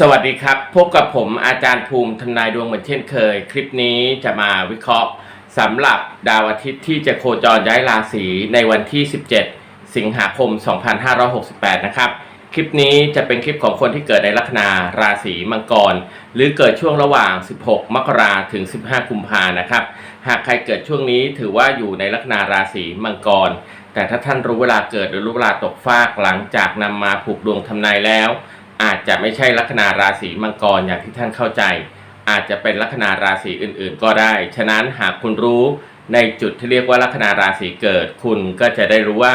สวัสดีครับ พบกับผมอาจารย์ภูมิทำนายดวงเหมือนเช่นเคย คลิปนี้จะมาวิเคราะห์สำหรับดาวอาทิตย์ที่จะโคจรย้ายราศีในวันที่ 17 สิงหาคม 2568 นะครับ คลิปนี้จะเป็นคลิปของคนที่เกิดในลัคนาราศีมังกร หรือเกิดช่วงระหว่าง 16 มกราถึง 15 กุมภานะครับ หากใครเกิดช่วงนี้ถือว่าอยู่ในลัคนาราศีมังกร แต่ถ้าท่านรู้เวลาเกิดหรือรู้เวลาตกฟากหลังจากนำมาผูกดวงทำนายแล้ว อาจจะไม่ใช่ลัคนาราศีมังกรอย่างที่ท่านเข้าใจ อาจจะเป็นลัคนาราศีอื่นๆ ก็ได้ ฉะนั้นหากคุณรู้ในจุดที่เรียกว่าลัคนาราศีเกิด คุณก็จะได้รู้ว่า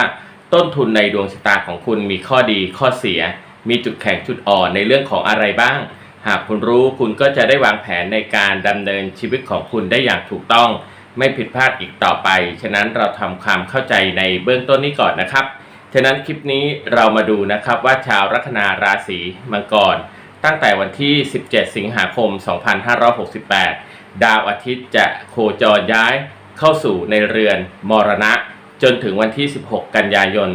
ต้นทุนในดวงชะตาของคุณมีข้อดีข้อเสีย มีจุดแข็งจุดอ่อนในเรื่องของอะไรบ้าง หากคุณรู้คุณก็จะได้วางแผนในการดำเนินชีวิตของคุณได้อย่างถูกต้อง ไม่ผิดพลาดอีกต่อไป ฉะนั้นเราทำความเข้าใจในเบื้องต้นนี้ก่อนนะครับ ฉะนั้นคลิปนี้เรามาดูนะครับว่าชาวลัคนาราศีมังกร ตั้งแต่วันที่ 17 สิงหาคม 2568 ดาวอาทิตย์จะโคจรย้ายเข้าสู่ในเรือนมรณะ จนถึงวันที่ 16 กันยายน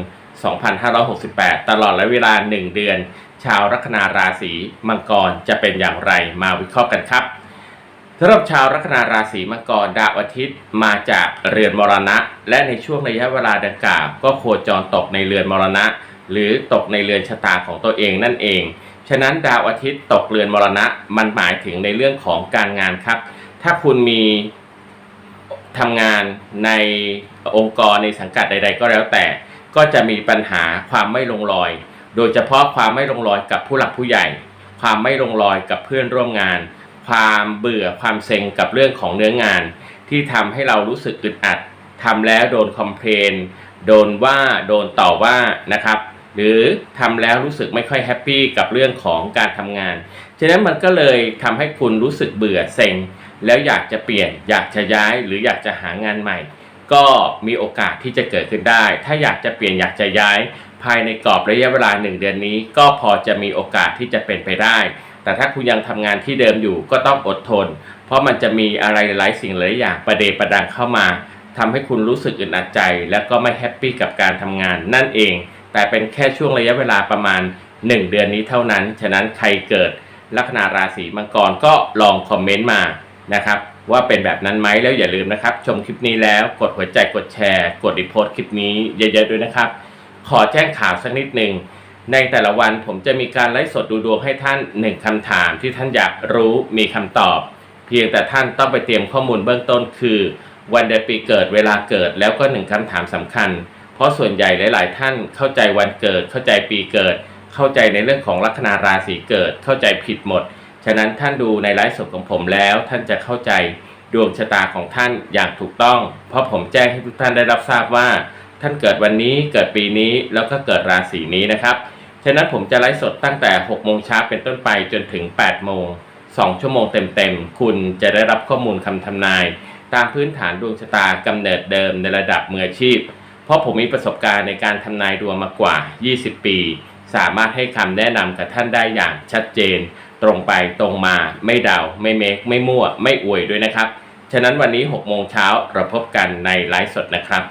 2568 ตลอดระยะเวลา 1 เดือน ชาวลัคนาราศีมังกรจะเป็นอย่างไรมาวิเคราะห์กันครับ สำหรับชาวลัคนาราศีมังกรดาวอาทิตย์มาจากเรือนมรณะ และในช่วงระยะเวลาดังกล่าวก็โคจรตกในเรือนมรณะ หรือตกในเรือนชะตาของตัวเองนั่นเอง ฉะนั้นดาวอาทิตย์ตกเรือนมรณะมันหมายถึงในเรื่องของการงานครับ ถ้าคุณมีทำงานในองค์กรในสังกัดใด ๆ ก็แล้วแต่ ก็จะมีปัญหาความไม่ลงรอย โดยเฉพาะความไม่ลงรอยกับผู้หลักผู้ใหญ่ ความไม่ลงรอยกับเพื่อนร่วมงาน ความเบื่อความเซ็งกับเรื่องของเนื้องาน ที่ทำให้เรารู้สึกอึดอัดทำแล้วโดนคอมเพลนโดนว่าโดนต่อว่านะครับหรือทำแล้วรู้สึกไม่ค่อยแฮปปี้กับเรื่องของการทำงาน ฉะนั้นมันก็เลยทำให้คุณรู้สึกเบื่อเซ็ง แล้วอยากจะเปลี่ยน อยากจะย้ายหรืออยากจะหางานใหม่ ก็มีโอกาสที่จะเกิดขึ้นได้ ถ้าอยากจะเปลี่ยนอยากจะย้าย ภายในกรอบระยะเวลาหนึ่งเดือนนี้ ก็พอจะมีโอกาสที่จะเป็นไปได้ แต่ถ้าคุณยังทำงานที่เดิมอยู่ก็ต้องอดทน เพราะมันจะมีอะไรหลายสิ่งหลายอย่างประเดประดังเข้ามาทำให้คุณรู้สึกอึดอัดใจ และก็ไม่แฮปปี้กับการทำงานนั่นเอง แต่เป็นแค่ช่วงระยะเวลาประมาณ 1 เดือนนี้เท่านั้น ฉะนั้นใครเกิดลัคนาราศีมังกรก็ลองคอมเมนต์มานะครับว่าเป็นแบบนั้นไหมแล้วอย่าลืมนะครับ ชมคลิปนี้แล้วกดหัวใจกดแชร์ กดรีโพสต์คลิปนี้เยอะๆด้วยนะครับ ขอแจ้งข่าวสักนิดหนึ่ง ในแต่ละวันผมจะมีการไลฟ์สดดูดวงให้ท่านหนึ่งคำถามที่ท่านอยากรู้มีคำตอบ เพียงแต่ท่านต้องไปเตรียมข้อมูลเบื้องต้นคือ วันเดือนปีเกิดเวลาเกิดแล้วก็หนึ่งคำถามสำคัญ เพราะส่วนใหญ่หลาย ๆ ท่านเข้าใจวันเกิด เข้าใจปีเกิด เข้าใจในเรื่องของลัคนาราศีเกิด เข้าใจผิดหมด ฉะนั้นท่านดูในไลฟ์สดของผมแล้ว ท่านจะเข้าใจดวงชะตาของท่านอย่างถูกต้อง เพราะผมแจ้งให้ทุกท่านได้รับทราบว่า ท่านเกิดวันนี้เกิดปีนี้แล้วก็เกิดราศีนี้นะครับ ฉะนั้นผมจะไลฟ์สดตั้งแต่ 6 โมงเช้าเป็นต้นไปจนถึง 8 โมง 2 ชั่วโมงเต็มๆ คุณจะได้รับข้อมูลคำทำนาย ตามพื้นฐานดวงชะตากำเนิดเดิมในระดับมืออาชีพ เพราะผมมีประสบการณ์ในการทำนายดวงมากว่า 20 ปี สามารถให้คำแนะนำกับท่านได้อย่างชัดเจน ตรงไปตรงมา ไม่เดา ไม่เมค ไม่มั่ว ไม่อวยด้วยนะครับ ฉะนั้นวันนี้ 6 โมงเช้าเราพบกันในไลฟ์สดนะครับ